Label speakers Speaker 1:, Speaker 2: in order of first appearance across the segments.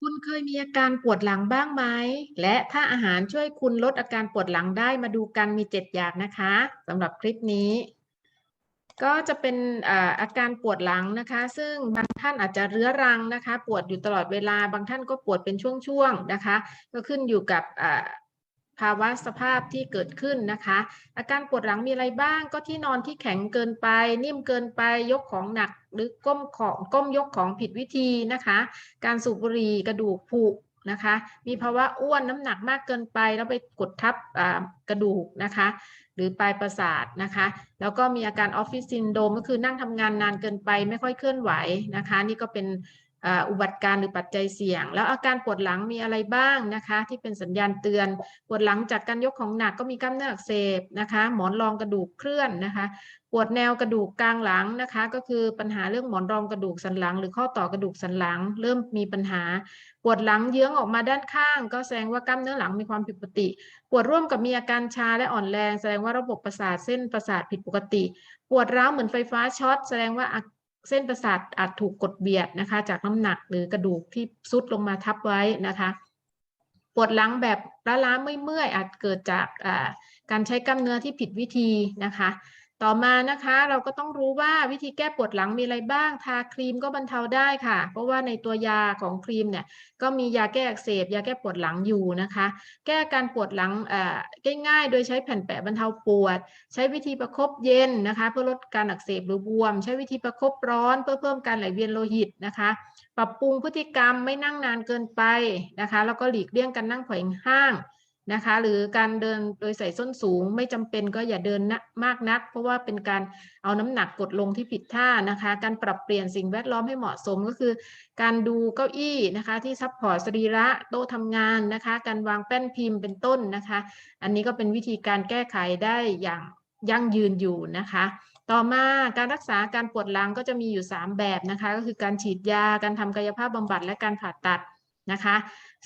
Speaker 1: คุณเคยมีอาการปวดหลังบ้างไหม และถ้าอาหารช่วยคุณลดอาการปวดหลังได้มาดูกันมีเจ็ดอย่างนะคะสำหรับคลิปนี้ ก็จะเป็นอาการปวดหลังนะคะ ซึ่งบางท่านอาจจะเรื้อรังนะคะ ปวดอยู่ตลอดเวลาบางท่านก็ปวดเป็นช่วงๆนะคะ ก็ขึ้นอยู่กับ ภาวะสภาพที่เกิดขึ้นนะคะ อาการปวดหลังมีอะไรบ้างก็ที่นอนที่แข็งเกินไป นิ่มเกินไปยกของหนักหรือก้มของก้มยกของผิดวิธีนะคะ การสูบบุหรี่กระดูกผุนะคะ มีภาวะอ้วนน้ำหนักมากเกินไป แล้วไปกดทับกระดูกนะคะ หรือปลายประสาทนะคะ แล้วก็มีอาการออฟฟิศซินโดมก็คือนั่งทำงานนานเกินไปไม่ค่อยเคลื่อนไหวนะคะ นี่ก็เป็น อุบัติการ์หรือปัจจัยเสี่ยง แล้วอาการปวดหลังมีอะไรบ้างนะคะ ที่เป็นสัญญาณเตือน ปวดหลังจากการยกของหนักก็มีกล้ามเนื้ออักเสบนะคะ หมอนรองกระดูกเคลื่อนนะคะ ปวดแนวกระดูกกลางหลังนะคะ ก็คือปัญหาเรื่องหมอนรองกระดูกสันหลัง หรือข้อต่อกระดูกสันหลัง เริ่มมีปัญหา ปวดหลังเยื้องออกมาด้านข้าง ก็แสดงว่ากล้ามเนื้อหลังมีความผิดปกติ ปวดร่วมกับมีอาการชาและอ่อนแรง แสดงว่าระบบประสาทเส้นประสาทผิดปกติ ปวดร้าวเหมือนไฟฟ้าช็อตแสดงว่า เส้นประสาทอาจถูกกดเบียดนะคะ จากน้ำหนักหรือกระดูกที่ซุดลงมาทับไว้นะคะ ปวดหลังแบบล้าๆเมื่อยๆอาจเกิดจากการใช้กล้ามเนื้อที่ผิดวิธีนะคะ ต่อมานะคะเราก็ต้องรู้ว่าวิธีแก้ปวดหลังมีอะไรบ้าง ทาครีมก็บรรเทาได้ค่ะ เพราะว่าในตัวยาของครีมเนี่ยก็มียาแก้อักเสบยาแก้ปวดหลังอยู่นะคะ แก้การปวดหลังง่ายๆ โดยใช้แผ่นแปะบรรเทาปวด ใช้วิธีประคบเย็นนะคะ เพื่อลดการอักเสบหรือบวม ใช้วิธีประคบร้อน เพื่อเพิ่มการไหลเวียนโลหิตนะคะ ปรับปรุงพฤติกรรมไม่นั่งนานเกินไปนะคะ แล้วก็หลีกเลี่ยงการนั่งไขว่ห้าง นะคะ หรือการเดินโดยใส่ส้นสูงไม่จำเป็นก็อย่าเดินนะมากนัก เพราะว่าเป็นการเอาน้ำหนักกดลงที่ผิดท่านะคะ การปรับเปลี่ยนสิ่งแวดล้อมให้เหมาะสมก็คือ การดูเก้าอี้นะคะ ที่ซับพอร์ตสรีระโต๊ะทำงานนะคะ การวางแป้นพิมพ์เป็นต้นนะคะ อันนี้ก็เป็นวิธีการแก้ไขได้อย่างยั่งยืนอยู่นะคะ ต่อมาการรักษาการปวดหลังก็จะมีอยู่ 3 แบบนะคะ ก็คือการฉีดยา การทำกายภาพบำบัด และการผ่าตัด นะคะ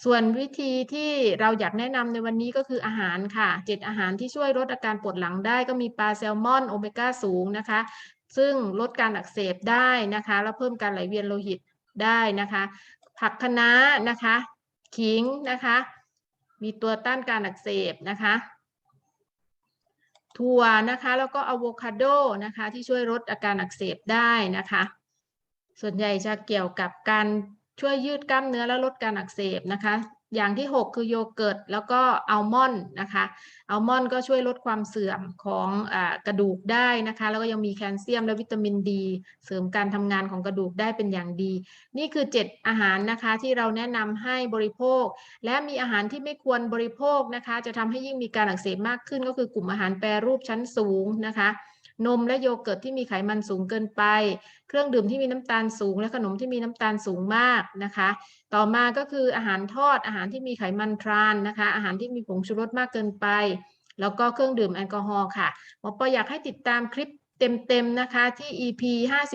Speaker 1: ส่วนวิธีที่เราอยากแนะนำในวันนี้ก็คืออาหารค่ะเจ็ดอาหารที่ช่วยลดอาการปวดหลังได้ก็มีปลาแซลมอนโอเมก้าสูงนะคะ ซึ่งลดการอักเสบได้นะคะ แล้วเพิ่มการไหลเวียนโลหิตได้นะคะ ผักคะน้านะคะขิงนะคะ มีตัวต้านการอักเสบนะคะถั่วนะคะแล้วก็อะโวคาโดนะคะที่ช่วยลดอาการอักเสบได้นะคะ ส่วนใหญ่จะเกี่ยวกับการ ช่วยยืดกล้ามเนื้อและลดการอักเสบนะคะ อย่างที่ 6 คือโยเกิร์ตแล้วก็อัลมอนด์นะคะอัลมอนด์ก็ช่วยลดความเสื่อมของอกระดูกได้นะคะ แล้วก็ยังมีแคลเซียมและวิตามินดี เสริมการทำงานของกระดูกได้เป็นอย่างดี นี่คือ 7 อาหารนะคะที่เราแนะนำให้บริโภค และมีอาหารที่ไม่ควรบริโภคนะคะ จะทำให้ยิ่งมีการอักเสบมากขึ้นก็คือกลุ่มอาหารแปรรูปชั้นสูงนะคะ นมและโยเกิร์ตที่มีไขมันสูงเกินไป เครื่องดื่มที่มีน้ำตาลสูง และขนมที่มีน้ำตาลสูงมากนะคะ ต่อมาก็คืออาหารทอดอาหารที่มีไขมันทรานนะคะ อาหารที่มีผงชูรสมากเกินไป แล้วก็เครื่องดื่มแอลกอฮอล์ค่ะหมอปออยากให้ติดตามคลิปเต็มๆ นะคะที่ EP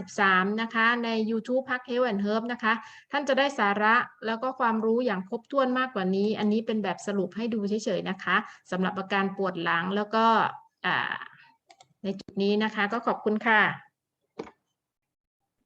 Speaker 1: 53 นะคะใน YouTube พัก Health and Herb นะคะ ท่านจะได้สาระแล้วก็ความรู้อย่างครบถ้วนมากกว่านี้ อันนี้เป็นแบบสรุปให้ดูเฉยๆ นะคะสำหรับอาการปวดหลังแล้วก็ ในจุดนี้นะคะ ก็ขอบคุณค่ะ